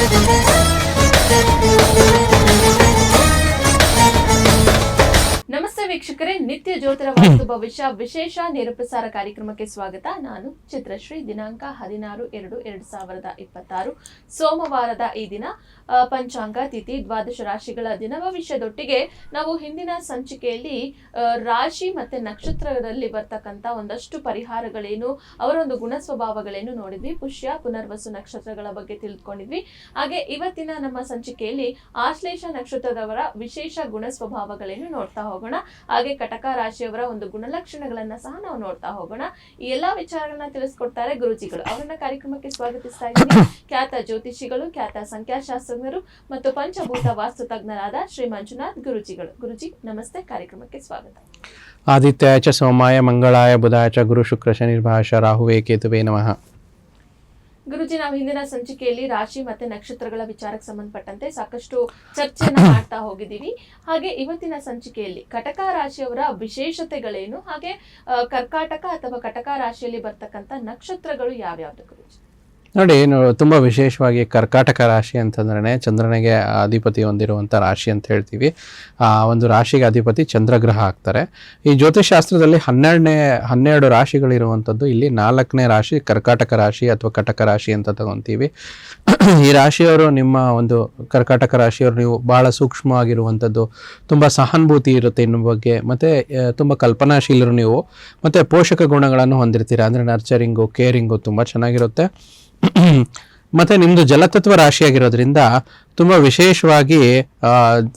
Thank you. ವೀಕ್ಷಕರೇ, ನಿತ್ಯ ಜ್ಯೋತಿರ ವಾಸ್ತು ಭವಿಷ್ಯ ವಿಶೇಷ ನೇರಪ್ರಸಾರ ಕಾರ್ಯಕ್ರಮಕ್ಕೆ ಸ್ವಾಗತ. ನಾನು ಚಿತ್ರಶ್ರೀ ದಿನಾಂಕ ಹದಿನಾರು ಎರಡು ಎರಡ್ ಸಾವಿರದ ಇಪ್ಪತ್ತಾರು, ಸೋಮವಾರದ ಈ ದಿನ. ಪಂಚಾಂಗ, ತಿಥಿ, ದ್ವಾದಶ ರಾಶಿಗಳ ದಿನ ಭವಿಷ್ಯದೊಟ್ಟಿಗೆ ನಾವು ಹಿಂದಿನ ಸಂಚಿಕೆಯಲ್ಲಿ ರಾಶಿ ಮತ್ತೆ ನಕ್ಷತ್ರದಲ್ಲಿ ಬರ್ತಕ್ಕಂತ ಒಂದಷ್ಟು ಪರಿಹಾರಗಳೇನು, ಅವರೊಂದು ಗುಣ ಸ್ವಭಾವಗಳೇನು ನೋಡಿದ್ವಿ. ಪುಷ್ಯ, ಪುನರ್ವಸು ನಕ್ಷತ್ರಗಳ ಬಗ್ಗೆ ತಿಳಿದುಕೊಂಡಿದ್ವಿ. ಹಾಗೆ ಇವತ್ತಿನ ನಮ್ಮ ಸಂಚಿಕೆಯಲ್ಲಿ ಆಶ್ಲೇಷ ನಕ್ಷತ್ರದವರ ವಿಶೇಷ ಗುಣ ಸ್ವಭಾವಗಳೇನು ನೋಡ್ತಾ ಹೋಗೋಣ. ಹಾಗೆ ಕಟಕ ರಾಶಿಯವರ ಒಂದು ಗುಣಲಕ್ಷಣಗಳನ್ನ ಸಹ ನಾವು ನೋಡ್ತಾ ಹೋಗೋಣ. ಈ ಎಲ್ಲಾ ವಿಚಾರಗಳನ್ನ ತಿಳಿಸ್ಕೊಡ್ತಾರೆ ಗುರುಜಿಗಳು. ಅವರನ್ನ ಕಾರ್ಯಕ್ರಮಕ್ಕೆ ಸ್ವಾಗತಿಸ್ತಾ ಇದ್ದೀನಿ. ಖ್ಯಾತ ಜ್ಯೋತಿಷಿಗಳು, ಖ್ಯಾತ ಸಂಖ್ಯಾಶಾಸ್ತ್ರಜ್ಞರು ಮತ್ತು ಪಂಚಭೂತ ವಾಸ್ತು ತಜ್ಞರಾದ ಶ್ರೀ ಮಂಜುನಾಥ್ ಗುರುಜಿಗಳು. ಗುರುಜಿ, ನಮಸ್ತೆ. ಕಾರ್ಯಕ್ರಮಕ್ಕೆ ಸ್ವಾಗತ. ಆದಿತ್ಯಾಯ ಚ ಸೋಮಾಯ ಮಂಗಳಾಯ ಬುಧಾಯ ಚ ಗುರು ಶುಕ್ರ ಶನಿರ್ಭಾಷ ರಾಹುವೇ ಕೇತುವೇ ನಮಃ. ಗುರುಜಿ, ನಾವು ಹಿಂದಿನ ಸಂಚಿಕೆಯಲ್ಲಿ ರಾಶಿ ಮತ್ತೆ ನಕ್ಷತ್ರಗಳ ವಿಚಾರಕ್ಕೆ ಸಂಬಂಧಪಟ್ಟಂತೆ ಸಾಕಷ್ಟು ಚರ್ಚೆಯನ್ನ ಮಾಡ್ತಾ ಹೋಗಿದ್ದೀವಿ. ಹಾಗೆ ಇವತ್ತಿನ ಸಂಚಿಕೆಯಲ್ಲಿ ಕಟಕ ರಾಶಿಯವರ ವಿಶೇಷತೆಗಳೇನು? ಹಾಗೆ ಕರ್ಕಾಟಕ ಅಥವಾ ಕಟಕ ರಾಶಿಯಲ್ಲಿ ಬರ್ತಕ್ಕಂಥ ನಕ್ಷತ್ರಗಳು ಯಾವ್ಯಾವ್ದು ಗುರುಜಿ? ನೋಡಿ ತುಂಬ ವಿಶೇಷವಾಗಿ ಕರ್ಕಾಟಕ ರಾಶಿ ಅಂತಂದ್ರೆ ಚಂದ್ರನಿಗೆ ಅಧಿಪತಿ ಹೊಂದಿರುವಂಥ ರಾಶಿ ಅಂತ ಹೇಳ್ತೀವಿ. ಆ, ಒಂದು ರಾಶಿಗೆ ಅಧಿಪತಿ ಚಂದ್ರಗ್ರಹ ಆಗ್ತಾರೆ. ಈ ಜ್ಯೋತಿಷಾಸ್ತ್ರದಲ್ಲಿ ಹನ್ನೆರಡನೇ, ಹನ್ನೆರಡು ರಾಶಿಗಳಿರುವಂಥದ್ದು ಇಲ್ಲಿ ನಾಲ್ಕನೇ ರಾಶಿ ಕರ್ಕಾಟಕ ರಾಶಿ ಅಥವಾ ಕಟಕ ರಾಶಿ ಅಂತ ತಗೊತೀವಿ. ಈ ರಾಶಿಯವರು ನಿಮ್ಮ ಒಂದು ಕರ್ಕಾಟಕ ರಾಶಿಯವರು ನೀವು ಬಹಳ ಸೂಕ್ಷ್ಮವಾಗಿರುವಂಥದ್ದು, ತುಂಬ ಸಹಾನುಭೂತಿ ಇರುತ್ತೆ ಇನ್ನು ಬಗ್ಗೆ, ಮತ್ತು ತುಂಬ ಕಲ್ಪನಾಶೀಲರು ನೀವು, ಮತ್ತು ಪೋಷಕ ಗುಣಗಳನ್ನು ಹೊಂದಿರ್ತೀರ ಅಂದರೆ ನರ್ಚರಿಂಗು, ಕೇರಿಂಗು ತುಂಬ ಚೆನ್ನಾಗಿರುತ್ತೆ. ಮತ್ತು ನಿಮ್ಮದು ಜಲತತ್ವ ರಾಶಿಯಾಗಿರೋದ್ರಿಂದ ತುಂಬ ವಿಶೇಷವಾಗಿ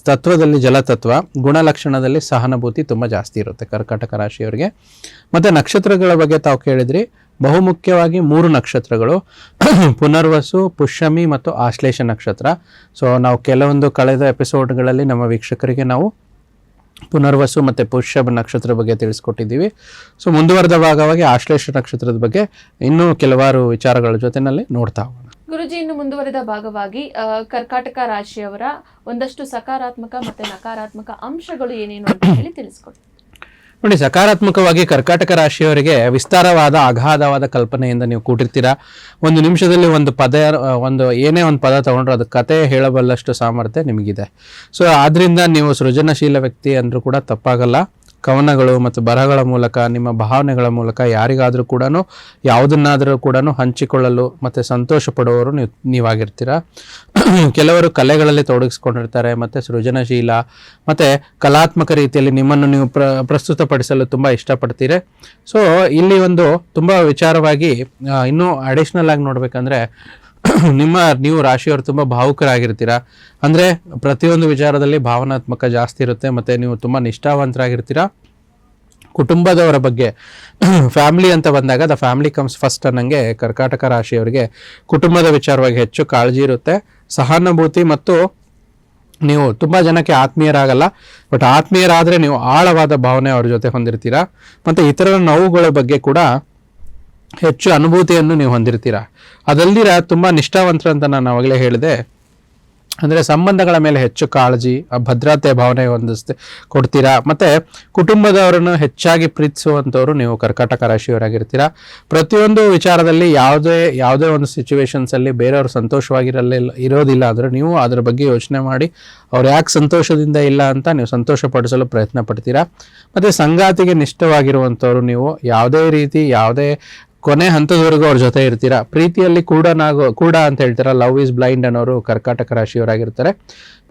ತತ್ವದಲ್ಲಿ ಜಲತತ್ವ, ಗುಣಲಕ್ಷಣದಲ್ಲಿ ಸಹಾನುಭೂತಿ ತುಂಬ ಜಾಸ್ತಿ ಇರುತ್ತೆ ಕರ್ಕಾಟಕ ರಾಶಿಯವರಿಗೆ. ಮತ್ತು ನಕ್ಷತ್ರಗಳ ಬಗ್ಗೆ ತಾವು ಕೇಳಿದ್ರಿ. ಬಹುಮುಖ್ಯವಾಗಿ ಮೂರು ನಕ್ಷತ್ರಗಳು. ಪುನರ್ವಸು, ಪುಷ್ಯಮಿ ಮತ್ತು ಆಶ್ಲೇಷ ನಕ್ಷತ್ರ. ಸೊ ನಾವು ಕೆಲವೊಂದು ಕಳೆದ ಎಪಿಸೋಡ್ಗಳಲ್ಲಿ ನಮ್ಮ ವೀಕ್ಷಕರಿಗೆ ನಾವು ಪುನರ್ವಸು ಮತ್ತು ಪುಷ್ಯಭ ನಕ್ಷತ್ರದ ಬಗ್ಗೆ ತಿಳಿಸ್ಕೊಟ್ಟಿದ್ದೀವಿ. ಸೊ ಮುಂದುವರೆದ ಭಾಗವಾಗಿ ಆಶ್ಲೇಷ ನಕ್ಷತ್ರದ ಬಗ್ಗೆ ಇನ್ನೂ ಕೆಲವಾರು ವಿಚಾರಗಳ ಜೊತೆನಲ್ಲಿ ನೋಡ್ತಾ ಹೋಗೋಣ. ಗುರುಜಿ ಇನ್ನು ಮುಂದುವರೆದ ಭಾಗವಾಗಿ ಆ, ಕರ್ಕಾಟಕ ರಾಶಿಯವರ ಒಂದಷ್ಟು ಸಕಾರಾತ್ಮಕ ಮತ್ತೆ ನಕಾರಾತ್ಮಕ ಅಂಶಗಳು ಏನೇನು ಅಂತ ಹೇಳಿ ತಿಳಿಸ್ಕೊಡಿ. ನೋಡಿ, ಸಕಾರಾತ್ಮಕವಾಗಿ ಕರ್ಕಾಟಕ ರಾಶಿಯವರಿಗೆ ವಿಸ್ತಾರವಾದ ಅಗಾಧವಾದ ಕಲ್ಪನೆಯಿಂದ ನೀವು ಕೂಟಿರ್ತೀರಾ ಒಂದು ನಿಮಿಷದಲ್ಲಿ ಒಂದು ಪದ, ಒಂದು ಏನೇ ಒಂದು ಪದ ತಗೊಂಡ್ರೆ ಅದು ಕತೆ ಹೇಳಬಲ್ಲಷ್ಟು ಸಾಮರ್ಥ್ಯ ನಿಮಗಿದೆ. ಸೊ ಆದ್ರಿಂದ ನೀವು ಸೃಜನಶೀಲ ವ್ಯಕ್ತಿ ಅಂದರೂ ಕೂಡ ತಪ್ಪಾಗಲ್ಲ. ಕವನಗಳು ಮತ್ತು ಬರಹಗಳ ಮೂಲಕ, ನಿಮ್ಮ ಭಾವನೆಗಳ ಮೂಲಕ ಯಾರಿಗಾದರೂ ಕೂಡ ಯಾವುದನ್ನಾದರೂ ಕೂಡ ಹಂಚಿಕೊಳ್ಳಲು ಮತ್ತು ಸಂತೋಷ ಪಡುವವರು ನೀವು, ನೀವಾಗಿರ್ತೀರ? ಕೆಲವರು ಕಲೆಗಳಲ್ಲಿ ತೊಡಗಿಸ್ಕೊಂಡಿರ್ತಾರೆ, ಮತ್ತು ಸೃಜನಶೀಲ, ಮತ್ತು ಕಲಾತ್ಮಕ ರೀತಿಯಲ್ಲಿ ನಿಮ್ಮನ್ನು ನೀವು ಪ್ರ, ಪ್ರಸ್ತುತಪಡಿಸಲು ತುಂಬ ಇಷ್ಟಪಡ್ತೀರಿ. ಸೊ ಇಲ್ಲಿ ಒಂದು ತುಂಬ ವಿಚಾರವಾಗಿ ಇನ್ನೂ ಅಡಿಷ್ನಲ್ ಆಗಿ ನೋಡ್ಬೇಕಂದ್ರೆ ನಿಮ್ಮ, ನೀವು ರಾಶಿಯವರು ತುಂಬ ಭಾವುಕರಾಗಿರ್ತೀರಾ? ಅಂದರೆ ಪ್ರತಿಯೊಂದು ವಿಚಾರದಲ್ಲಿ ಭಾವನಾತ್ಮಕ ಜಾಸ್ತಿ ಇರುತ್ತೆ, ಮತ್ತು ನೀವು ತುಂಬ ನಿಷ್ಠಾವಂತರಾಗಿರ್ತೀರಾ? ಕುಟುಂಬದವರ ಬಗ್ಗೆ, ಫ್ಯಾಮಿಲಿ ಅಂತ ಬಂದಾಗ ದ ಫ್ಯಾಮಿಲಿ ಕಮ್ಸ್ ಫಸ್ಟ್ ಅನ್ನಂಗೆ ಕರ್ಕಾಟಕ ರಾಶಿಯವರಿಗೆ ಕುಟುಂಬದ ವಿಚಾರವಾಗಿ ಹೆಚ್ಚು ಕಾಳಜಿ ಇರುತ್ತೆ. ಸಹಾನುಭೂತಿ ಮತ್ತು ನೀವು ತುಂಬ ಜನಕ್ಕೆ ಆತ್ಮೀಯರಾಗಲ್ಲ, ಬಟ್ ಆತ್ಮೀಯರಾದರೆ ನೀವು ಆಳವಾದ ಭಾವನೆ ಅವ್ರ ಜೊತೆ ಹೊಂದಿರ್ತೀರಾ? ಮತ್ತು ಇತರರ ನೋವುಗಳ ಬಗ್ಗೆ ಕೂಡ ಹೆಚ್ಚು ಅನುಭೂತಿಯನ್ನು ನೀವು ಹೊಂದಿರ್ತೀರಾ? ಅದಲ್ದಿರ ತುಂಬ ನಿಷ್ಠಾವಂತರು ಅಂತ ನಾನು ಅವಾಗಲೇ ಹೇಳಿದೆ. ಅಂದರೆ ಸಂಬಂಧಗಳ ಮೇಲೆ ಹೆಚ್ಚು ಕಾಳಜಿ, ಆ ಭದ್ರತೆ ಭಾವನೆ ಹೊಂದಿಸ್ತೆ, ಕೊಡ್ತೀರಾ? ಮತ್ತು ಕುಟುಂಬದವರನ್ನು ಹೆಚ್ಚಾಗಿ ಪ್ರೀತಿಸುವಂಥವ್ರು ನೀವು ಕರ್ಕಾಟಕ ರಾಶಿಯವರಾಗಿರ್ತೀರಾ? ಪ್ರತಿಯೊಂದು ವಿಚಾರದಲ್ಲಿ ಯಾವುದೇ ಯಾವುದೇ ಒಂದು ಸಿಚುವೇಶನ್ಸಲ್ಲಿ ಬೇರೆಯವರು ಸಂತೋಷವಾಗಿರಲ್ಲ, ಇರೋದಿಲ್ಲ ಅಂದರೆ ನೀವು ಅದರ ಬಗ್ಗೆ ಯೋಚನೆ ಮಾಡಿ, ಅವ್ರು ಯಾಕೆ ಸಂತೋಷದಿಂದ ಇಲ್ಲ ಅಂತ ನೀವು ಸಂತೋಷಪಡಿಸಲು ಪ್ರಯತ್ನ ಪಡ್ತೀರಾ? ಮತ್ತು ಸಂಗಾತಿಗೆ ನಿಷ್ಠವಾಗಿರುವಂಥವ್ರು ನೀವು ಯಾವುದೇ ರೀತಿ, ಯಾವುದೇ ಕೊನೆ ಹಂತದವರೆಗೂ ಅವ್ರ ಜೊತೆ ಇರ್ತೀರಾ? ಪ್ರೀತಿಯಲ್ಲಿ ಕೂಡ ನಾಗೋ ಕೂಡ ಅಂತ ಹೇಳ್ತೀರಾ? ಲವ್ ಇಸ್ ಬ್ಲೈಂಡ್ ಅನ್ನೋರು ಕರ್ಕಾಟಕ ರಾಶಿಯವರಾಗಿರ್ತಾರೆ.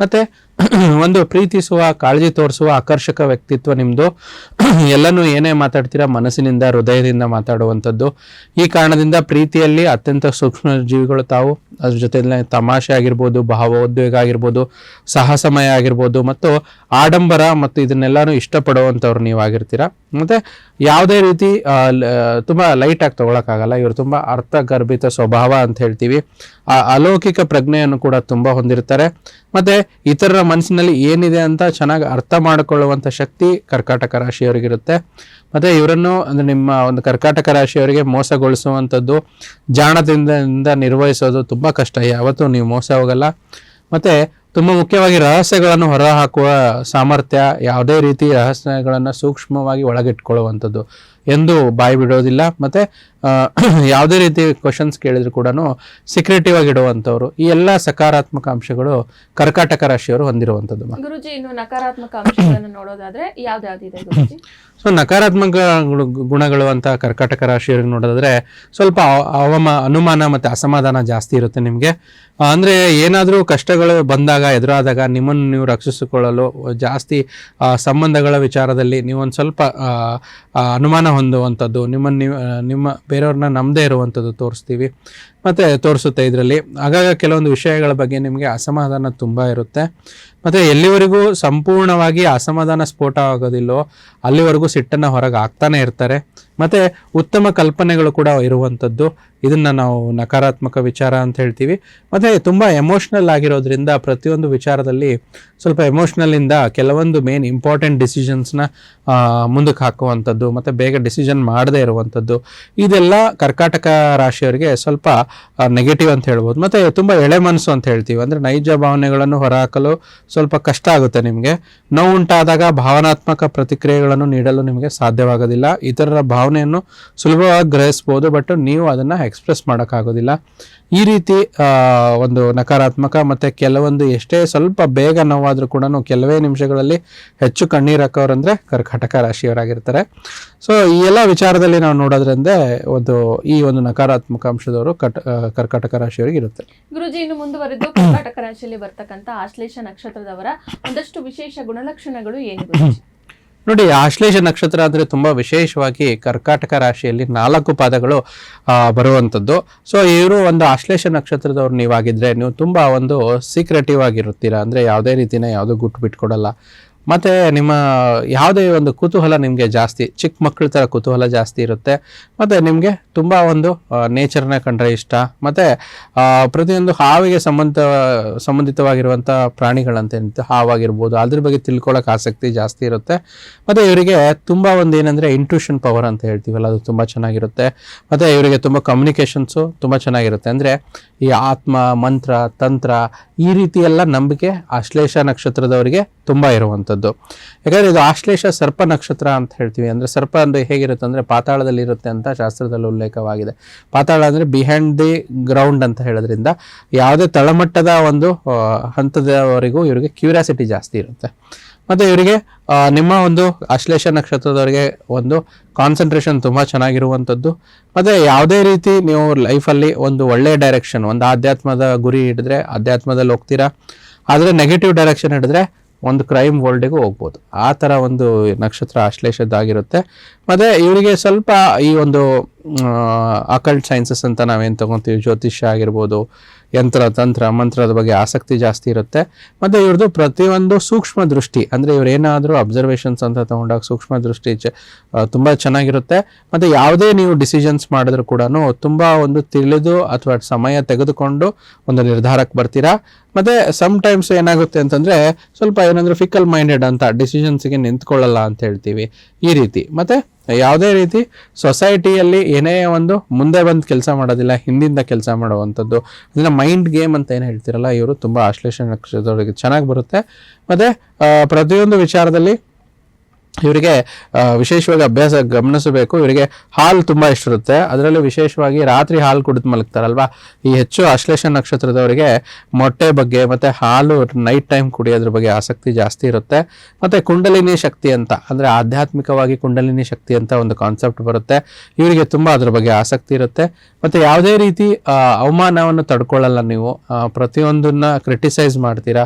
ಮತ್ತು ಒಂದು ಪ್ರೀತಿಸುವ, ಕಾಳಜಿ ತೋರಿಸುವ, ಆಕರ್ಷಕ ವ್ಯಕ್ತಿತ್ವ ನಿಮ್ಮದು ಎಲ್ಲನೂ ಏನೇ ಮಾತಾಡ್ತೀರಾ ಮನಸ್ಸಿನಿಂದ, ಹೃದಯದಿಂದ ಮಾತಾಡುವಂಥದ್ದು. ಈ ಕಾರಣದಿಂದ ಪ್ರೀತಿಯಲ್ಲಿ ಅತ್ಯಂತ ಸೂಕ್ಷ್ಮ ಜೀವಿಗಳು ತಾವು. ಅದ್ರ ಜೊತೆಲೆ ತಮಾಷೆ ಆಗಿರ್ಬೋದು, ಭಾವೋದ್ವೇಗ ಆಗಿರ್ಬೋದು, ಸಾಹಸಮಯ ಆಗಿರ್ಬೋದು, ಮತ್ತು ಆಡಂಬರ ಮತ್ತು ಇದನ್ನೆಲ್ಲನೂ ಇಷ್ಟಪಡುವಂಥವ್ರು ನೀವಾಗಿರ್ತೀರ. ಮತ್ತು ಯಾವುದೇ ರೀತಿ ತುಂಬ ಲೈಟಾಗಿ ತೊಗೊಳಕ್ಕಾಗಲ್ಲ. ಇವರು ತುಂಬ ಅರ್ಥಗರ್ಭಿತ ಸ್ವಭಾವ ಅಂತ ಹೇಳ್ತೀವಿ. ಅಲೌಕಿಕ ಪ್ರಜ್ಞೆಯನ್ನು ಕೂಡ ತುಂಬ ಹೊಂದಿರ್ತಾರೆ. ಮತ್ತು ಇತರರ ಮನಸ್ಸಿನಲ್ಲಿ ಏನಿದೆ ಅಂತ ಚೆನ್ನಾಗಿ ಅರ್ಥ ಮಾಡಿಕೊಳ್ಳುವಂಥ ಶಕ್ತಿ ಕರ್ಕಾಟಕ ರಾಶಿಯವರಿಗಿರುತ್ತೆ. ಮತ್ತು ಇವರನ್ನು ಅಂದರೆ ನಿಮ್ಮ ಒಂದು ಕರ್ಕಾಟಕ ರಾಶಿಯವರಿಗೆ ಮೋಸಗೊಳಿಸುವಂಥದ್ದು ಜಾಣದಿಂದ ನಿರ್ವಹಿಸೋದು ತುಂಬ ಕಷ್ಟ. ಯಾವತ್ತೂ ನೀವು ಮೋಸ ಹೋಗಲ್ಲ. ಮತ್ತು ತುಂಬ ಮುಖ್ಯವಾಗಿ ರಹಸ್ಯಗಳನ್ನು ಹೊರಹಾಕುವ ಸಾಮರ್ಥ್ಯ, ಯಾವುದೇ ರೀತಿ ರಹಸ್ಯಗಳನ್ನು ಸೂಕ್ಷ್ಮವಾಗಿ ಒಳಗಿಟ್ಕೊಳ್ಳುವಂಥದ್ದು. ಎಂದು ಬಾಯಿ ಬಿಡೋದಿಲ್ಲ. ಮತ್ತು ಯಾವುದೇ ರೀತಿ ಕ್ವಶನ್ಸ್ ಕೇಳಿದ್ರು ಕೂಡ ಸೀಕ್ರೆಟಿವ್ ಆಗಿ ಇಡುವಂಥವ್ರು ಈ ಎಲ್ಲ ಸಕಾರಾತ್ಮಕ ಅಂಶಗಳು ಕರ್ಕಾಟಕ ರಾಶಿಯವರು ಹೊಂದಿರುವಂಥದ್ದು ಗುರುಜಿ ಇನ್ನು ನಕಾರಾತ್ಮಕ ಅಂಶಗಳನ್ನು ನೋಡೋದಾದ್ರೆ ಯಾವ್ದಾವ್ದಿದೆ ಸೊ ನಕಾರಾತ್ಮಕ ಗುಣ- ಗುಣಗಳು ಅಂತ ಕರ್ಕಾಟಕ ರಾಶಿಯವ್ರಿಗೆ ನೋಡೋದಾದ್ರೆ ಸ್ವಲ್ಪ ಅವಮ ಅನುಮಾನ ಮತ್ತು ಅಸಮಾಧಾನ ಜಾಸ್ತಿ ಇರುತ್ತೆ ನಿಮಗೆ. ಅಂದರೆ ಏನಾದರೂ ಕಷ್ಟಗಳು ಬಂದಾಗ ಎದುರಾದಾಗ ನಿಮ್ಮನ್ನು ನೀವು ರಕ್ಷಿಸಿಕೊಳ್ಳಲು ಜಾಸ್ತಿ ಸಂಬಂಧಗಳ ವಿಚಾರದಲ್ಲಿ ನೀವೊಂದು ಸ್ವಲ್ಪ ಅನುಮಾನ ಹೊಂದುವಂಥದ್ದು ನಿಮ್ಮನ್ನು ನೀವು ನಿಮ್ಮ ಬೇರೆಯವ್ರನ್ನ ನಮ್ಮದೇ ಇರುವಂಥದ್ದು ತೋರಿಸ್ತೀವಿ. ಮತ್ತು ತೋರಿಸುತ್ತೆ ಇದರಲ್ಲಿ. ಆಗಾಗ ಕೆಲವೊಂದು ವಿಷಯಗಳ ಬಗ್ಗೆ ನಿಮಗೆ ಅಸಮಾಧಾನ ತುಂಬ ಇರುತ್ತೆ. ಮತ್ತು ಎಲ್ಲಿವರೆಗೂ ಸಂಪೂರ್ಣವಾಗಿ ಅಸಮಾಧಾನ ಸ್ಫೋಟ ಆಗೋದಿಲ್ಲೋ ಅಲ್ಲಿವರೆಗೂ ಸಿಟ್ಟನ್ನು ಹೊರಗೆ ಹಾಕ್ತಾನೆ ಇರ್ತಾರೆ. ಮತ್ತು ಉತ್ತಮ ಕಲ್ಪನೆಗಳು ಕೂಡ ಇರುವಂಥದ್ದು. ಇದನ್ನು ನಾವು ನಕಾರಾತ್ಮಕ ವಿಚಾರ ಅಂತ ಹೇಳ್ತೀವಿ. ಮತ್ತು ತುಂಬ ಎಮೋಷ್ನಲ್ ಆಗಿರೋದ್ರಿಂದ ಪ್ರತಿಯೊಂದು ವಿಚಾರದಲ್ಲಿ ಸ್ವಲ್ಪ ಎಮೋಷ್ನಲಿಂದ ಕೆಲವೊಂದು ಮೇನ್ ಇಂಪಾರ್ಟೆಂಟ್ ಡಿಸಿಷನ್ಸ್ನ ಮುಂದಕ್ಕೆ ಹಾಕುವಂಥದ್ದು, ಮತ್ತು ಬೇಗ ಡಿಸಿಷನ್ ಮಾಡದೇ ಇರುವಂಥದ್ದು. ಇದೆಲ್ಲ ಕರ್ಕಾಟಕ ರಾಶಿಯವರಿಗೆ ಸ್ವಲ್ಪ ನೆಗೆಟಿವ್ ಅಂತ ಹೇಳ್ಬೋದು. ಮತ್ತು ತುಂಬ ಎಳೆ ಮನಸ್ಸು ಅಂತ ಹೇಳ್ತೀವಿ. ಅಂದರೆ ನೈಜ ಭಾವನೆಗಳನ್ನು ಹೊರಹಾಕಲು ಸ್ವಲ್ಪ ಕಷ್ಟ ಆಗುತ್ತೆ ನಿಮಗೆ. ನೋವುಂಟಾದಾಗ ಭಾವನಾತ್ಮಕ ಪ್ರತಿಕ್ರಿಯೆಗಳನ್ನು ನೀಡಲು ನಿಮಗೆ ಸಾಧ್ಯವಾಗೋದಿಲ್ಲ. ಇತರರ ಭಾವನೆಯನ್ನು ಸುಲಭವಾಗಿ ಗ್ರಹಿಸ್ಬೋದು ಬಟ್ ನೀವು ಅದನ್ನು ಎಕ್ಸ್ಪ್ರೆಸ್ ಮಾಡೋಕ್ಕಾಗೋದಿಲ್ಲ. ಈ ರೀತಿ ಒಂದು ನಕಾರಾತ್ಮಕ ಮತ್ತು ಕೆಲವೊಂದು ಎಷ್ಟೇ ಸ್ವಲ್ಪ ಬೇಗ ನೋವಾದರೂ ಕೂಡ ಕೆಲವೇ ನಿಮಿಷಗಳಲ್ಲಿ ಹೆಚ್ಚು ಕಣ್ಣೀರು ಹಾಕೋರಂದರೆ ಕರ್ಕಾಟಕ ರಾಶಿಯವರಾಗಿರ್ತಾರೆ. ಸೊ ಈ ಎಲ್ಲ ವಿಚಾರದಲ್ಲಿ ನಾವು ನೋಡೋದ್ರಿಂದ ಒಂದು, ಈ ಒಂದು ನಕಾರಾತ್ಮಕ ಅಂಶದವರು ಕಟ್ ಕರ್ಕಾಟಕ ರಾಶಿಯವರಿಗೆ ಇರುತ್ತೆ. ಗುರುಜಿ, ಇನ್ನು ಮುಂದುವರೆದು ಕರ್ನಾಟಕ ರಾಶಿಯಲ್ಲಿ ಬರ್ತಕ್ಕಂಥ ಆಶ್ಲೇಷ ನಕ್ಷತ್ರದವರ ಒಂದಷ್ಟು ವಿಶೇಷ ಗುಣಲಕ್ಷಣಗಳು ಏನು ನೋಡಿ, ಆಶ್ಲೇಷ ನಕ್ಷತ್ರ ಅಂದರೆ ತುಂಬ ವಿಶೇಷವಾಗಿ ಕರ್ಕಾಟಕ ರಾಶಿಯಲ್ಲಿ ನಾಲ್ಕು ಪಾದಗಳು ಬರುವಂಥದ್ದು ಸೊ ಇವರು ಒಂದು ಆಶ್ಲೇಷ ನಕ್ಷತ್ರದವ್ರು ನೀವಾಗಿದ್ದರೆ ನೀವು ತುಂಬ ಒಂದು ಸೀಕ್ರೆಟಿವ್ ಆಗಿರುತ್ತೀರಾ? ಅಂದರೆ ಯಾವುದೇ ರೀತಿನ ಯಾವುದೂ ಗುಟ್ಟು ಬಿಟ್ಕೊಡಲ್ಲ. ಮತ್ತು ನಿಮ್ಮ ಯಾವುದೇ ಒಂದು ಕುತೂಹಲ ನಿಮಗೆ ಜಾಸ್ತಿ, ಚಿಕ್ಕ ಮಕ್ಕಳ ಥರ ಕುತೂಹಲ ಜಾಸ್ತಿ ಇರುತ್ತೆ, ಮತ್ತು ನಿಮಗೆ ತುಂಬ ಒಂದು ನೇಚರ್ನ ಕಂಡ್ರೆ ಇಷ್ಟ, ಮತ್ತು ಪ್ರತಿಯೊಂದು ಹಾವಿಗೆ ಸಂಬಂಧ ಸಂಬಂಧಿತವಾಗಿರುವಂಥ ಪ್ರಾಣಿಗಳಂತ ಹಾವಾಗಿರ್ಬೋದು, ಅದ್ರ ಬಗ್ಗೆ ತಿಳ್ಕೊಳ್ಳೋಕೆ ಆಸಕ್ತಿ ಜಾಸ್ತಿ ಇರುತ್ತೆ, ಮತ್ತು ಇವರಿಗೆ ತುಂಬ ಒಂದು ಏನಂದರೆ ಇಂಟ್ಯೂಷನ್ ಪವರ್ ಅಂತ ಹೇಳ್ತೀವಲ್ಲ, ಅದು ತುಂಬ ಚೆನ್ನಾಗಿರುತ್ತೆ, ಮತ್ತು ಇವರಿಗೆ ತುಂಬ ಕಮ್ಯುನಿಕೇಷನ್ಸು ತುಂಬ ಚೆನ್ನಾಗಿರುತ್ತೆ, ಅಂದರೆ ಈ ಆತ್ಮ, ಮಂತ್ರ, ತಂತ್ರ, ಈ ರೀತಿ ಎಲ್ಲ ನಂಬಿಕೆ ಆಶ್ಲೇಷ ನಕ್ಷತ್ರದವರಿಗೆ ತುಂಬ ಇರುವಂಥದ್ದು. ಯಾಕಂದರೆ ಇದು ಆಶ್ಲೇಷ ಸರ್ಪ ನಕ್ಷತ್ರ ಅಂತ ಹೇಳ್ತೀವಿ. ಅಂದರೆ ಸರ್ಪ ಅಂದರೆ ಹೇಗಿರುತ್ತೆ ಅಂದರೆ ಪಾತಾಳದಲ್ಲಿ ಇರುತ್ತೆ ಅಂತ ಶಾಸ್ತ್ರದಲ್ಲಿ ಉಲ್ಲೇಖವಾಗಿದೆ. ಪಾತಾಳ ಅಂದರೆ ಬಿಹೈಂಡ್ ದಿ ಗ್ರೌಂಡ್ ಅಂತ ಹೇಳೋದ್ರಿಂದ ಯಾವುದೇ ತಳಮಟ್ಟದ ಒಂದು ಹಂತದವರೆಗೂ ಇವರಿಗೆ ಕ್ಯೂರಿಯಾಸಿಟಿ ಜಾಸ್ತಿ ಇರುತ್ತೆ. ಮತ್ತು ಇವರಿಗೆ ನಿಮ್ಮ ಒಂದು ಆಶ್ಲೇಷ ನಕ್ಷತ್ರದವರಿಗೆ ಒಂದು ಕಾನ್ಸಂಟ್ರೇಷನ್ ತುಂಬ ಚೆನ್ನಾಗಿರುವಂಥದ್ದು ಮತ್ತು ಯಾವುದೇ ರೀತಿ ನೀವು ಲೈಫಲ್ಲಿ ಒಂದು ಒಳ್ಳೆಯ ಡೈರೆಕ್ಷನ್ ಒಂದು ಆಧ್ಯಾತ್ಮದ ಗುರಿ ಹಿಡಿದ್ರೆ ಅಧ್ಯಾತ್ಮದಲ್ಲಿ ಹೋಗ್ತೀರಾ, ಆದರೆ ನೆಗೆಟಿವ್ ಡೈರೆಕ್ಷನ್ ಹಿಡಿದ್ರೆ ಒಂದು ಕ್ರೈಮ್ ವರ್ಲ್ಡಿಗೂ ಹೋಗ್ಬೋದು. ಆ ಥರ ಒಂದು ನಕ್ಷತ್ರ ಆಶ್ಲೇಷದ್ದಾಗಿರುತ್ತೆ. ಮತ್ತು ಇವರಿಗೆ ಸ್ವಲ್ಪ ಈ ಒಂದು ಅಕಲ್ಟ್ ಸೈನ್ಸಸ್ ಅಂತ ನಾವೇನು ತೊಗೊತೀವಿ? ಜ್ಯೋತಿಷ್ಯ ಆಗಿರ್ಬೋದು, ಯಂತ್ರ, ತಂತ್ರ, ಮಂತ್ರದ ಬಗ್ಗೆ ಆಸಕ್ತಿ ಜಾಸ್ತಿ ಇರುತ್ತೆ. ಮತ್ತು ಇವ್ರದ್ದು ಪ್ರತಿಯೊಂದು ಸೂಕ್ಷ್ಮ ದೃಷ್ಟಿ, ಅಂದರೆ ಇವ್ರು ಏನಾದರೂ ಅಬ್ಸರ್ವೇಷನ್ಸ್ ಅಂತ ತೊಗೊಂಡಾಗ ಸೂಕ್ಷ್ಮ ದೃಷ್ಟಿ ಚ ತುಂಬ ಚೆನ್ನಾಗಿರುತ್ತೆ. ಮತ್ತು ಯಾವುದೇ ನೀವು ಡಿಸಿಷನ್ಸ್ ಮಾಡಿದ್ರು ಕೂಡ ತುಂಬ ಒಂದು ತಿಳಿದು ಅಥವಾ ಸಮಯ ತೆಗೆದುಕೊಂಡು ಒಂದು ನಿರ್ಧಾರಕ್ಕೆ ಬರ್ತೀರಾ? ಮತ್ತು ಸಮ್ಟೈಮ್ಸ್ ಏನಾಗುತ್ತೆ ಅಂತಂದರೆ ಸ್ವಲ್ಪ ಏನಂದ್ರೆ ಫಿಕಲ್ ಮೈಂಡೆಡ್ ಅಂತ ಡಿಸಿಷನ್ಸ್ಗೆ ನಿಂತ್ಕೊಳ್ಳಲ್ಲ ಅಂತ ಹೇಳ್ತೀವಿ. ಈ ರೀತಿ. ಮತ್ತು ಯಾವುದೇ ರೀತಿ ಸೊಸೈಟಿಯಲ್ಲಿ ಏನೇ ಒಂದು ಮುಂದೆ ಬಂದು ಕೆಲಸ ಮಾಡೋದಿಲ್ಲ, ಹಿಂದಿಂದ ಕೆಲಸ ಮಾಡುವಂಥದ್ದು, ಇದನ್ನು ಮೈಂಡ್ ಗೇಮ್ ಅಂತ ಏನು ಹೇಳ್ತಿರಲ್ಲ, ಇವರು ತುಂಬ ಆಶ್ಲೇಷಣೆ ಚೆನ್ನಾಗಿ ಬರುತ್ತೆ. ಮತ್ತು ಪ್ರತಿಯೊಂದು ವಿಚಾರದಲ್ಲಿ ಇವರಿಗೆ ವಿಶೇಷವಾಗಿ ಅಭ್ಯಾಸ ಗಮನಿಸಬೇಕು. ಇವರಿಗೆ ಹಾಲು ತುಂಬ ಇಷ್ಟ ಇರುತ್ತೆ. ಅದರಲ್ಲೂ ವಿಶೇಷವಾಗಿ ರಾತ್ರಿ ಹಾಲು ಕುಡಿದು ಮಲಗ್ತಾರಲ್ವಾ? ಈ ಹೆಚ್ಚು ಆಶ್ಲೇಷ ನಕ್ಷತ್ರದವರಿಗೆ ಮೊಟ್ಟೆ ಬಗ್ಗೆ ಮತ್ತು ಹಾಲು ನೈಟ್ ಟೈಮ್ ಕುಡಿಯೋದ್ರ ಬಗ್ಗೆ ಆಸಕ್ತಿ ಜಾಸ್ತಿ ಇರುತ್ತೆ. ಮತ್ತು ಕುಂಡಲಿನಿ ಶಕ್ತಿ ಅಂತ, ಅಂದರೆ ಆಧ್ಯಾತ್ಮಿಕವಾಗಿ ಕುಂಡಲಿನಿ ಶಕ್ತಿ ಅಂತ ಒಂದು ಕಾನ್ಸೆಪ್ಟ್ ಬರುತ್ತೆ. ಇವರಿಗೆ ತುಂಬ ಅದ್ರ ಬಗ್ಗೆ ಆಸಕ್ತಿ ಇರುತ್ತೆ. ಮತ್ತು ಯಾವುದೇ ರೀತಿ ಅವಮಾನವನ್ನು ತಡ್ಕೊಳ್ಳಲ್ಲ ನೀವು. ಪ್ರತಿಯೊಂದನ್ನು ಪ್ರತಿಯೊಂದನ್ನ ಕ್ರಿಟಿಸೈಸ್ ಮಾಡ್ತೀರಾ?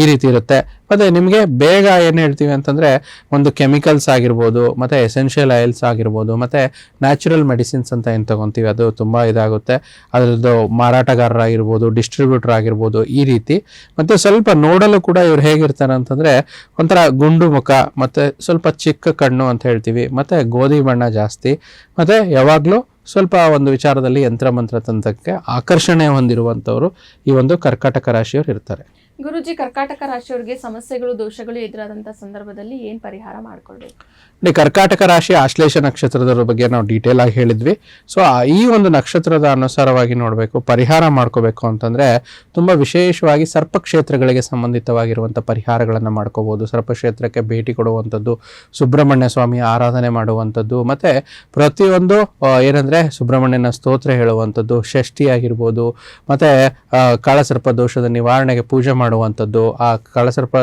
ಈ ರೀತಿ ಇರುತ್ತೆ. ಮತ್ತು ನಿಮಗೆ ಬೇಗ ಏನು ಹೇಳ್ತೀವಿ ಅಂತಂದರೆ ಒಂದು ಕೆಮಿಕಲ್ಸ್ ಆಗಿರ್ಬೋದು, ಮತ್ತು ಎಸೆನ್ಷಿಯಲ್ ಆಯಿಲ್ಸ್ ಆಗಿರ್ಬೋದು, ಮತ್ತು ನ್ಯಾಚುರಲ್ ಮೆಡಿಸಿನ್ಸ್ ಅಂತ ಏನು ತೊಗೊತೀವಿ, ಅದು ತುಂಬ ಇದಾಗುತ್ತೆ. ಅದರದ್ದು ಮಾರಾಟಗಾರರಾಗಿರ್ಬೋದು ಡಿಸ್ಟ್ರಿಬ್ಯೂಟರ್ ಆಗಿರ್ಬೋದು ಈ ರೀತಿ. ಮತ್ತು ಸ್ವಲ್ಪ ನೋಡಲು ಕೂಡ ಇವ್ರು ಹೇಗಿರ್ತಾರೆ ಅಂತಂದರೆ ಒಂಥರ ಗುಂಡು ಮುಖ, ಮತ್ತು ಸ್ವಲ್ಪ ಚಿಕ್ಕ ಕಣ್ಣು ಅಂತ ಹೇಳ್ತೀವಿ, ಮತ್ತು ಗೋಧಿ ಬಣ್ಣ ಜಾಸ್ತಿ, ಮತ್ತು ಯಾವಾಗಲೂ ಸ್ವಲ್ಪ ಒಂದು ವಿಚಾರದಲ್ಲಿ ಯಂತ್ರ ಮಂತ್ರ ತಂತ್ರಕ್ಕೆ ಆಕರ್ಷಣೆ ಹೊಂದಿರುವಂಥವರು ಈ ಒಂದು ಕರ್ಕಾಟಕ ರಾಶಿಯವರು ಇರ್ತಾರೆ. ಗುರುಜಿ, ಕರ್ಕಾಟಕ ರಾಶಿಯವರಿಗೆ ಸಮಸ್ಯೆಗಳು, ದೋಷಗಳು ಎದುರಾದಂತ ಸಂದರ್ಭದಲ್ಲಿ ಏನ್ ಪರಿಹಾರ ಮಾಡ್ಕೊಳ್ಬೇಕು? ಕರ್ಕಾಟಕ ರಾಶಿ ಆಶ್ಲೇಷ ನಕ್ಷತ್ರದ ಬಗ್ಗೆ ನಾವು ಡೀಟೇಲ್ ಆಗಿ ಹೇಳಿದ್ವಿ. ಸೊ ಈ ಒಂದು ನಕ್ಷತ್ರದ ಅನುಸಾರವಾಗಿ ನೋಡಬೇಕು, ಪರಿಹಾರ ಮಾಡ್ಕೋಬೇಕು ಅಂತಂದ್ರೆ ತುಂಬಾ ವಿಶೇಷವಾಗಿ ಸರ್ಪ ಕ್ಷೇತ್ರಗಳಿಗೆ ಸಂಬಂಧಿತವಾಗಿರುವಂಥ ಪರಿಹಾರಗಳನ್ನು ಮಾಡ್ಕೋಬಹುದು ಸರ್ಪಕ್ಷೇತ್ರಕ್ಕೆ ಭೇಟಿ ಕೊಡುವಂಥದ್ದು, ಸುಬ್ರಹ್ಮಣ್ಯ ಸ್ವಾಮಿ ಆರಾಧನೆ ಮಾಡುವಂಥದ್ದು, ಮತ್ತೆ ಪ್ರತಿಯೊಂದು ಏನಂದ್ರೆ ಸುಬ್ರಹ್ಮಣ್ಯನ ಸ್ತೋತ್ರ ಹೇಳುವಂಥದ್ದು ಷಷ್ಠಿ ಆಗಿರ್ಬೋದು ಮತ್ತೆ ಕಾಳಸರ್ಪ ದೋಷದ ನಿವಾರಣೆಗೆ ಪೂಜೆ ಮಾಡುವಂಥದ್ದು ಆ ಕಳಸರ್ಪ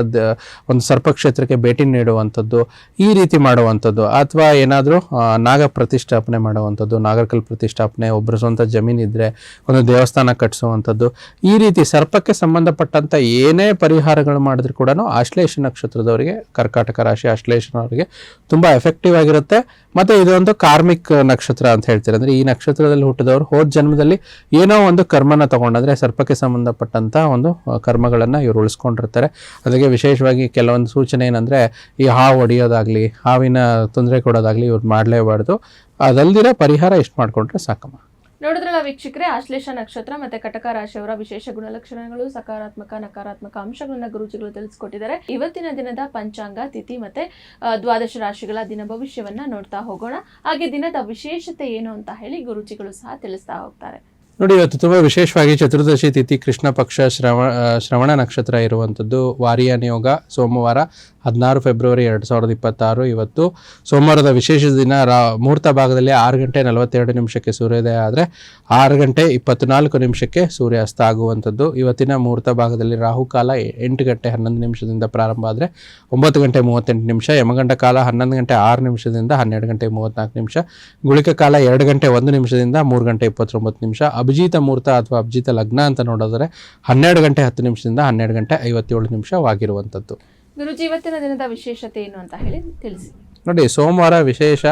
ಒಂದು ಸರ್ಪಕ್ಷೇತ್ರಕ್ಕೆ ಭೇಟಿ ನೀಡುವಂಥದ್ದು ಈ ರೀತಿ ಮಾಡುವಂಥದ್ದು ಅಥವಾ ಏನಾದರೂ ನಾಗ ಪ್ರತಿಷ್ಠಾಪನೆ ಮಾಡುವಂಥದ್ದು ನಾಗರಕಲ್ ಪ್ರತಿಷ್ಠಾಪನೆ ಒಬ್ಬರ ಸ್ವಂತ ಜಮೀನಿದ್ರೆ ಒಂದು ದೇವಸ್ಥಾನ ಕಟ್ಟಿಸುವಂಥದ್ದು ಈ ರೀತಿ ಸರ್ಪಕ್ಕೆ ಸಂಬಂಧಪಟ್ಟಂಥ ಏನೇ ಪರಿಹಾರಗಳು ಮಾಡಿದ್ರು ಕೂಡ ಆಶ್ಲೇಷ ನಕ್ಷತ್ರದವರಿಗೆ ಕರ್ಕಾಟಕ ರಾಶಿ ಆಶ್ಲೇಷನವರಿಗೆ ತುಂಬ ಎಫೆಕ್ಟಿವ್ ಆಗಿರುತ್ತೆ. ಮತ್ತು ಇದೊಂದು ಕಾರ್ಮಿಕ್ ನಕ್ಷತ್ರ ಅಂತ ಹೇಳ್ತಾರೆ ಅಂದರೆ ಈ ನಕ್ಷತ್ರದಲ್ಲಿ ಹುಟ್ಟಿದವರು ಹೋದ ಜನ್ಮದಲ್ಲಿ ಏನೋ ಒಂದು ಕರ್ಮನ ತಗೊಂಡಂದರೆ ಸರ್ಪಕ್ಕೆ ಸಂಬಂಧಪಟ್ಟಂಥ ಒಂದು ಆ, ಕರ್ಮಗಳನ್ನ ಇವರು ಉಳಿಸ್ಕೊಂಡಿರ್ತಾರೆ. ಅದಕ್ಕೆ ವಿಶೇಷವಾಗಿ ಕೆಲವೊಂದು ಸೂಚನೆ ಏನಂದ್ರೆ, ಈ ಹಾವು ಹೊಡೆಯೋದಾಗಲಿ ಹಾವಿನ ತೊಂದರೆ ಕೊಡೋದಾಗ್ಲಿ ಇವ್ರು ಮಾಡಲೇಬಾರ್ದು. ಅದಲ್ದಿರ ಪರಿಹಾರ ಎಷ್ಟು ಮಾಡ್ಕೊಂಡ್ರೆ ಸಾಕಮ್ಮ. ನೋಡಿದ್ರಲ್ಲ ವೀಕ್ಷಕರೇ, ಆಶ್ಲೇಷ ನಕ್ಷತ್ರ ಮತ್ತೆ ಕಟಕ ರಾಶಿಯವರ ವಿಶೇಷ ಗುಣಲಕ್ಷಣಗಳು, ಸಕಾರಾತ್ಮಕ, ನಕಾರಾತ್ಮಕ ಅಂಶಗಳನ್ನ ಗುರುಜಿಗಳು ತಿಳಿಸ್ಕೊಟ್ಟಿದ್ದಾರೆ. ಇವತ್ತಿನ ದಿನದ ಪಂಚಾಂಗ, ತಿಥಿ ಮತ್ತೆ ದ್ವಾದಶ ರಾಶಿಗಳ ದಿನ ಭವಿಷ್ಯವನ್ನ ನೋಡ್ತಾ ಹೋಗೋಣ. ಹಾಗೆ ದಿನದ ವಿಶೇಷತೆ ಏನು ಅಂತ ಹೇಳಿ ಗುರುಜಿಗಳು ಸಹ ತಿಳಿಸ್ತಾ ಹೋಗ್ತಾರೆ. ನೋಡಿ, ಇವತ್ತು ತುಂಬ ವಿಶೇಷವಾಗಿ ಚತುರ್ದಶಿ ತಿಥಿ ಕೃಷ್ಣ ಪಕ್ಷ ಶ್ರವ, ಶ್ರವಣ ನಕ್ಷತ್ರ ಇರುವಂಥದ್ದು. ವಾರಿಯ ನಿಯೋಗ ಸೋಮವಾರ ಹದಿನಾರು ಫೆಬ್ರವರಿ ಎರಡು ಸಾವಿರದ ಇಪ್ಪತ್ತಾರು, ಇವತ್ತು ಸೋಮವಾರದ ವಿಶೇಷ ದಿನ ರಾ, ಮುಹೂರ್ತ ಭಾಗದಲ್ಲಿ ಆರು ಗಂಟೆ ನಲವತ್ತೆರಡು ನಿಮಿಷಕ್ಕೆ ಸೂರ್ಯೋದಯ ಆದರೆ ಆರು ಗಂಟೆ ಇಪ್ಪತ್ನಾಲ್ಕು ನಿಮಿಷಕ್ಕೆ ಸೂರ್ಯಾಸ್ತ ಆಗುವಂಥದ್ದು. ಇವತ್ತಿನ ಮುಹೂರ್ತ ಭಾಗದಲ್ಲಿ ರಾಹುಕಾಲ ಎಂಟು ಗಂಟೆ ಹನ್ನೊಂದು ನಿಮಿಷದಿಂದ ಪ್ರಾರಂಭ ಆದರೆ ಒಂಬತ್ತು ಗಂಟೆ ಮೂವತ್ತೆಂಟು ನಿಮಿಷ, ಯಮಗಂಡ ಕಾಲ ಹನ್ನೊಂದು ಗಂಟೆ ಆರು ನಿಮಿಷದಿಂದ ಹನ್ನೆರಡು ಗಂಟೆ ಮೂವತ್ತ್ನಾಲ್ಕು ನಿಮಿಷ, ಗುಳಿಕ ಕಾಲ ಎರಡು ಗಂಟೆ ಒಂದು ನಿಮಿಷದಿಂದ ಮೂರು ಗಂಟೆ ಇಪ್ಪತ್ತೊಂಬತ್ತು ನಿಮಿಷ, ಅಭಿಜಿತ ಮುಹೂರ್ತ ಅಥವಾ ಅಭಿಜಿತ ಲಗ್ನ ಅಂತ ನೋಡಿದ್ರೆ ಹನ್ನೆರಡು ಗಂಟೆ ಹತ್ತು ನಿಮಿಷದಿಂದ ಹನ್ನೆರಡು ಗಂಟೆ ಐವತ್ತೇಳು ನಿಮಿಷವಾಗಿರುವಂಥದ್ದು. ಗುರುಜಿ ಇವತ್ತಿನ ದಿನದ ವಿಶೇಷತೆ ಏನು ಅಂತ ಹೇಳಿ ತಿಳಿಸಿ. ನೋಡಿ, ಸೋಮವಾರ ವಿಶೇಷ.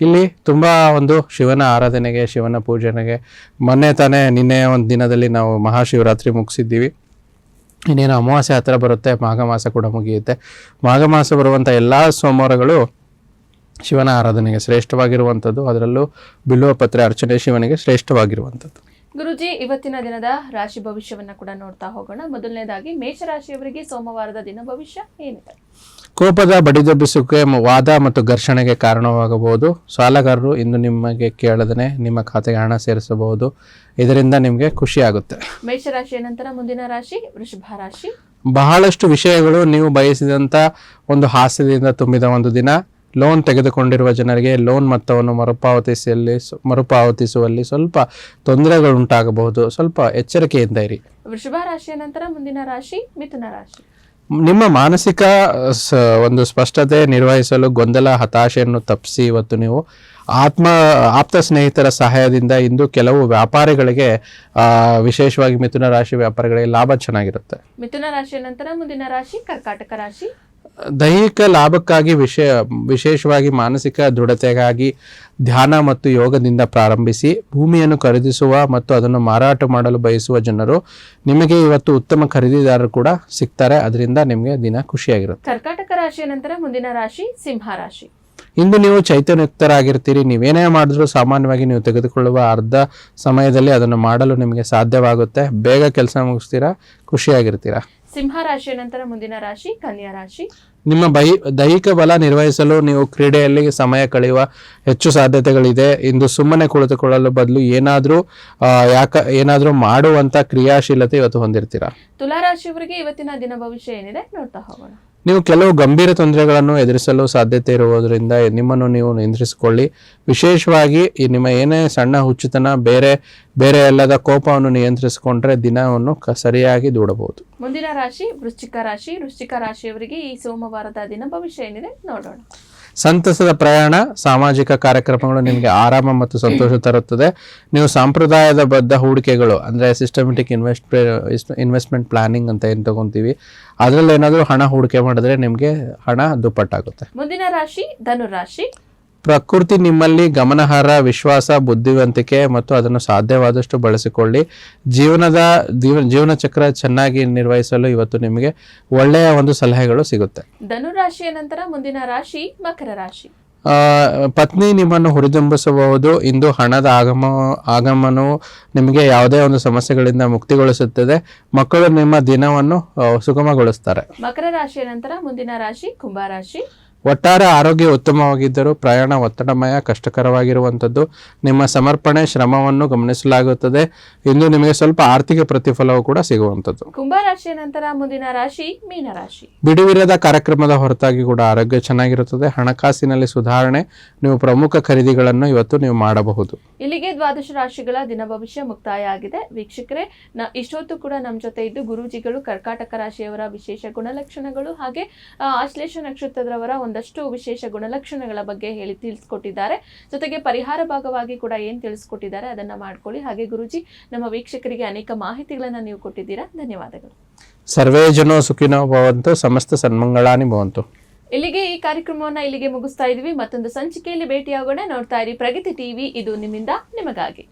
ಇಲ್ಲಿ ತುಂಬ ಒಂದು ಶಿವನ ಆರಾಧನೆಗೆ, ಶಿವನ ಪೂಜನೆಗೆ ಮೊನ್ನೆ ತಾನೇ ನಿನ್ನೆ ಒಂದು ದಿನದಲ್ಲಿ ನಾವು ಮಹಾಶಿವರಾತ್ರಿ ಮುಗಿಸಿದ್ದೀವಿ. ಇನ್ನೇನು ಅಮಾವಾಸ್ಯೆ ಹತ್ರ ಬರುತ್ತೆ ಮಾಘ ಮಾಸ ಕೂಡ ಮುಗಿಯುತ್ತೆ. ಮಾಘ ಮಾಸ ಬರುವಂಥ ಎಲ್ಲ ಸೋಮವಾರಗಳು ಶಿವನ ಆರಾಧನೆಗೆ ಶ್ರೇಷ್ಠವಾಗಿರುವಂಥದ್ದು. ಅದರಲ್ಲೂ ಬಿಲ್ವ ಪತ್ರೆ ಅರ್ಚನೆ ಶಿವನಿಗೆ ಶ್ರೇಷ್ಠವಾಗಿರುವಂಥದ್ದು. ಗುರುಜಿ ಇವತ್ತಿನ ದಿನದ ರಾಶಿ ಭವಿಷ್ಯವನ್ನ ಕೂಡ ನೋಡ್ತಾ ಹೋಗೋಣ. ಮೊದಲನೇದಾಗಿ ಮೇಷರಾಶಿಯವರಿಗೆ ಸೋಮವಾರದ ದಿನ ಭವಿಷ್ಯ ಏನಿದೆ? ಕೋಪದ ಬಡಿದೆಬ್ಬಿಸುವಿಕೆ ವಾದ ಮತ್ತು ಘರ್ಷಣೆಗೆ ಕಾರಣವಾಗಬಹುದು. ಸಾಲಗಾರರು ಇಂದು ನಿಮಗೆ ಕೇಳದನೆ ನಿಮ್ಮ ಖಾತೆಗೆ ಹಣ ಸೇರಿಸಬಹುದು. ಇದರಿಂದ ನಿಮಗೆ ಖುಷಿ ಆಗುತ್ತೆ ಮೇಷರಾಶಿಯ ನಂತರ ಮುಂದಿನ ರಾಶಿ ವೃಷಭ ರಾಶಿ. ಬಹಳಷ್ಟು ವಿಷಯಗಳು ನೀವು ಬಯಸಿದಂಥ ಒಂದು ಹಾಸ್ಯದಿಂದ ತುಂಬಿದ ಒಂದು ದಿನ. ಲೋನ್ ತೆಗೆದುಕೊಂಡಿರುವ ಜನರಿಗೆ ಲೋನ್ ಮೊತ್ತವನ್ನು ಮರುಪಾವತಿಸಲಿ ಮರುಪಾವತಿಸುವಲ್ಲಿ ಸ್ವಲ್ಪ ತೊಂದರೆಗಳುಂಟಾಗಬಹುದು. ಸ್ವಲ್ಪ ಎಚ್ಚರಿಕೆಯಿಂದ ಇರಿ. ವೃಷಭ ರಾಶಿಯ ನಂತರ ಮುಂದಿನ ರಾಶಿ ಮಿಥುನ ರಾಶಿ. ನಿಮ್ಮ ಮಾನಸಿಕ ಒಂದು ಸ್ಪಷ್ಟತೆ ನಿರ್ವಹಿಸಲು ಗೊಂದಲ ಹತಾಶೆಯನ್ನು ತಪ್ಪಿಸಿ ಇವತ್ತು ನೀವು ಆತ್ಮ ಆಪ್ತ ಸ್ನೇಹಿತರ ಸಹಾಯದಿಂದ ಇಂದು ಕೆಲವು ವ್ಯಾಪಾರಿಗಳಿಗೆ ವಿಶೇಷವಾಗಿ ಮಿಥುನ ರಾಶಿ ವ್ಯಾಪಾರಿಗಳಿಗೆ ಲಾಭ ಚೆನ್ನಾಗಿರುತ್ತೆ. ಮಿಥುನ ರಾಶಿಯ ನಂತರ ಮುಂದಿನ ರಾಶಿ ಕರ್ಕಾಟಕ ರಾಶಿ. ದೈಹಿಕ ಲಾಭಕ್ಕಾಗಿ ವಿಶೇ ವಿಶೇಷವಾಗಿ ಮಾನಸಿಕ ದೃಢತೆಗಾಗಿ ಧ್ಯಾನ ಮತ್ತು ಯೋಗದಿಂದ ಪ್ರಾರಂಭಿಸಿ ಭೂಮಿಯನ್ನು ಖರೀದಿಸುವ ಮತ್ತು ಅದನ್ನು ಮಾರಾಟ ಮಾಡಲು ಬಯಸುವ ಜನರು ನಿಮಗೆ ಇವತ್ತು ಉತ್ತಮ ಖರೀದಿದಾರರು ಕೂಡ ಸಿಗ್ತಾರೆ. ಅದರಿಂದ ನಿಮಗೆ ದಿನ ಖುಷಿಯಾಗಿರುತ್ತೆ. ಕರ್ಕಾಟಕ ರಾಶಿಯ ನಂತರ ಮುಂದಿನ ರಾಶಿ ಸಿಂಹ ರಾಶಿ. ಇಂದು ನೀವು ಚೈತನ್ಯುಕ್ತರಾಗಿರ್ತೀರಿ. ನೀವೇನೇ ಮಾಡಿದ್ರೂ ಸಾಮಾನ್ಯವಾಗಿ ನೀವು ತೆಗೆದುಕೊಳ್ಳುವ ಅರ್ಧ ಸಮಯದಲ್ಲಿ ಅದನ್ನು ಮಾಡಲು ನಿಮಗೆ ಸಾಧ್ಯವಾಗುತ್ತೆ. ಬೇಗ ಕೆಲಸ ಮುಗಿಸ್ತೀರಾ? ಖುಷಿಯಾಗಿರ್ತೀರಾ? ಸಿಂಹ ರಾಶಿಯ ನಂತರ ಮುಂದಿನ ರಾಶಿ ಕನ್ಯಾ ರಾಶಿ. ನಿಮ್ಮ ಬೈ ದೈಹಿಕ ಬಲ ನಿರ್ವಹಿಸಲು ನೀವು ಕ್ರೀಡೆಯಲ್ಲಿ ಸಮಯ ಕಳೆಯುವ ಹೆಚ್ಚು ಸಾಧ್ಯತೆಗಳಿದೆ. ಇಂದು ಸುಮ್ಮನೆ ಕುಳಿತುಕೊಳ್ಳಲು ಬದಲು ಏನಾದರೂ ಯಾಕ ಏನಾದರೂ ಮಾಡುವಂತ ಕ್ರಿಯಾಶೀಲತೆ ಇವತ್ತು ಹೊಂದಿರ್ತೀರಾ? ತುಲಾ ರಾಶಿಯವರಿಗೆ ಇವತ್ತಿನ ದಿನ ಭವಿಷ್ಯ ಏನಿದೆ ನೋಡ್ತಾ ಹೋಗೋಣ. ನೀವು ಕೆಲವು ಗಂಭೀರ ತೊಂದರೆಗಳನ್ನು ಎದುರಿಸಲು ಸಾಧ್ಯತೆ ಇರುವುದರಿಂದ ನಿಮ್ಮನ್ನು ನೀವು ನಿಯಂತ್ರಿಸಿಕೊಳ್ಳಿ. ವಿಶೇಷವಾಗಿ ನಿಮ್ಮ ಏನೇ ಸಣ್ಣ ಹುಚ್ಚುತನ, ಬೇರೆ ಬೇರೆ ಎಲ್ಲದ ಕೋಪವನ್ನು ನಿಯಂತ್ರಿಸಿಕೊಂಡ್ರೆ ದಿನವನ್ನು ಸರಿಯಾಗಿ ದೂಡಬಹುದು. ಮುಂದಿನ ರಾಶಿ ವೃಶ್ಚಿಕ ರಾಶಿ. ವೃಶ್ಚಿಕ ರಾಶಿಯವರಿಗೆ ಈ ಸೋಮವಾರದ ದಿನ ಭವಿಷ್ಯ ಏನಿದೆ ನೋಡೋಣ. ಸಂತಸದ ಪ್ರಯಾಣ, ಸಾಮಾಜಿಕ ಕಾರ್ಯಕ್ರಮಗಳು ನಿಮಗೆ ಆರಾಮ ಮತ್ತು ಸಂತೋಷ ತರುತ್ತದೆ. ನೀವು ಸಂಪ್ರದಾಯದ ಬದ್ಧ ಹೂಡಿಕೆಗಳು, ಅಂದರೆ ಸಿಸ್ಟಮೆಟಿಕ್ ಇನ್ವೆಸ್ಟ್ ಇನ್ವೆಸ್ಟ್ಮೆಂಟ್ ಪ್ಲಾನಿಂಗ್ ಅಂತ ಏನು ತಗೊಂತೀವಿ ಅದರಲ್ಲಿ ಏನಾದರೂ ಹಣ ಹೂಡಿಕೆ ಮಾಡಿದ್ರೆ ನಿಮಗೆ ಹಣ ದುಪ್ಪಟ್ಟಾಗುತ್ತೆ. ಮುಂದಿನ ರಾಶಿ, ಧನು ರಾಶಿ. ಪ್ರಕೃತಿ ನಿಮ್ಮಲ್ಲಿ ಗಮನಾರ್ಹ ವಿಶ್ವಾಸ ಬುದ್ಧಿವಂತಿಕೆ ಮತ್ತು ಅದನ್ನು ಸಾಧ್ಯವಾದಷ್ಟು ಬಳಸಿಕೊಳ್ಳಿ. ಜೀವನದ ಜೀವ- ಜೀವನ ಚಕ್ರ ಚೆನ್ನಾಗಿ ನಿರ್ವಹಿಸಲು ಇವತ್ತು ನಿಮಗೆ ಒಳ್ಳೆಯ ಒಂದು ಸಲಹೆಗಳು ಸಿಗುತ್ತೆ. ಧನು ರಾಶಿಯ ನಂತರ ಮುಂದಿನ ರಾಶಿ ಮಕರ ರಾಶಿ. ಪತ್ನಿ ನಿಮ್ಮನ್ನು ಹುರಿದುಂಬಿಸಬಹುದು. ಇಂದು ಹಣದ ಆಗಮ ಆಗಮನವು ನಿಮಗೆ ಯಾವುದೇ ಒಂದು ಸಮಸ್ಯೆಗಳಿಂದ ಮುಕ್ತಿಗೊಳಿಸುತ್ತದೆ. ಮಕ್ಕಳು ನಿಮ್ಮ ದಿನವನ್ನು ಸುಗಮಗೊಳಿಸ್ತಾರೆ. ಮಕರ ರಾಶಿಯ ನಂತರ ಮುಂದಿನ ರಾಶಿ ಕುಂಭರಾಶಿ ಒಟ್ಟಾರೆ ಆರೋಗ್ಯ ಉತ್ತಮವಾಗಿದ್ದರೂ ಪ್ರಯಾಣ ಒತ್ತಡಮಯ ಕಷ್ಟಕರವಾಗಿರುವಂಥದ್ದು ನಿಮ್ಮ ಸಮರ್ಪಣೆ ಶ್ರಮವನ್ನು ಗಮನಿಸಲಾಗುತ್ತದೆ. ಇಂದು ನಿಮಗೆ ಸ್ವಲ್ಪ ಆರ್ಥಿಕ ಪ್ರತಿಫಲವು ಕೂಡ ಸಿಗುವಂಥದ್ದು. ಕುಂಭರಾಶಿಯ ನಂತರ ಮುಂದಿನ ರಾಶಿ ಮೀನರಾಶಿ ಬಿಡುವಿರದ ಕಾರ್ಯಕ್ರಮದ ಹೊರತಾಗಿ ಕೂಡ ಆರೋಗ್ಯ ಚೆನ್ನಾಗಿರುತ್ತದೆ. ಹಣಕಾಸಿನಲ್ಲಿ ಸುಧಾರಣೆ ನೀವು ಪ್ರಮುಖ ಖರೀದಿಗಳನ್ನು ಇವತ್ತು ನೀವು ಮಾಡಬಹುದು. ಇಲ್ಲಿಗೆ ದ್ವಾದಶ ರಾಶಿಗಳ ದಿನ ಭವಿಷ್ಯ ಮುಕ್ತಾಯ ಆಗಿದೆ ವೀಕ್ಷಕರೇ ಇಷ್ಟೊತ್ತು ಕೂಡ ನಮ್ಮ ಜೊತೆ ಇದ್ದು ಗುರೂಜಿಗಳು ಕರ್ಕಾಟಕ ರಾಶಿಯವರ ವಿಶೇಷ ಗುಣಲಕ್ಷಣಗಳು ಹಾಗೆ ಆಶ್ಲೇಷ ನಕ್ಷತ್ರದವರ ಒಂದಷ್ಟು ವಿಶೇಷ ಗುಣಲಕ್ಷಣಗಳ ಬಗ್ಗೆ ಹೇಳಿ ತಿಳಿಸ್ಕೊಟ್ಟಿದ್ದಾರೆ. ಜೊತೆಗೆ ಪರಿಹಾರ ಭಾಗವಾಗಿ ಕೂಡ ಏನ್ ತಿಳಿಸ್ಕೊಟ್ಟಿದ್ದಾರೆ ಅದನ್ನ ಮಾಡ್ಕೊಳ್ಳಿ. ಹಾಗೆ ಗುರುಜಿ ನಮ್ಮ ವೀಕ್ಷಕರಿಗೆ ಅನೇಕ ಮಾಹಿತಿಗಳನ್ನ ನೀವು ಕೊಟ್ಟಿದ್ದೀರಾ. ಧನ್ಯವಾದಗಳು. ಸರ್ವೇ ಜನೋ ಸುಖಿನೋ ಭವಂತು ಸಮಸ್ತ ಸನ್ಮಂಗಳಾನಿ ಭವಂತು. ಇಲ್ಲಿಗೆ ಈ ಕಾರ್ಯಕ್ರಮವನ್ನ ಇಲ್ಲಿಗೆ ಮುಗಿಸ್ತಾ ಇದೀವಿ. ಮತ್ತೊಂದು ಸಂಚಿಕೆಯಲ್ಲಿ ಭೇಟಿಯಾಗೋಣ. ನೋಡ್ತಾ ಇರಿ ಪ್ರಗತಿ ಟಿವಿ. ಇದು ನಿಮ್ಮಿಂದ ನಿಮಗಾಗಿ.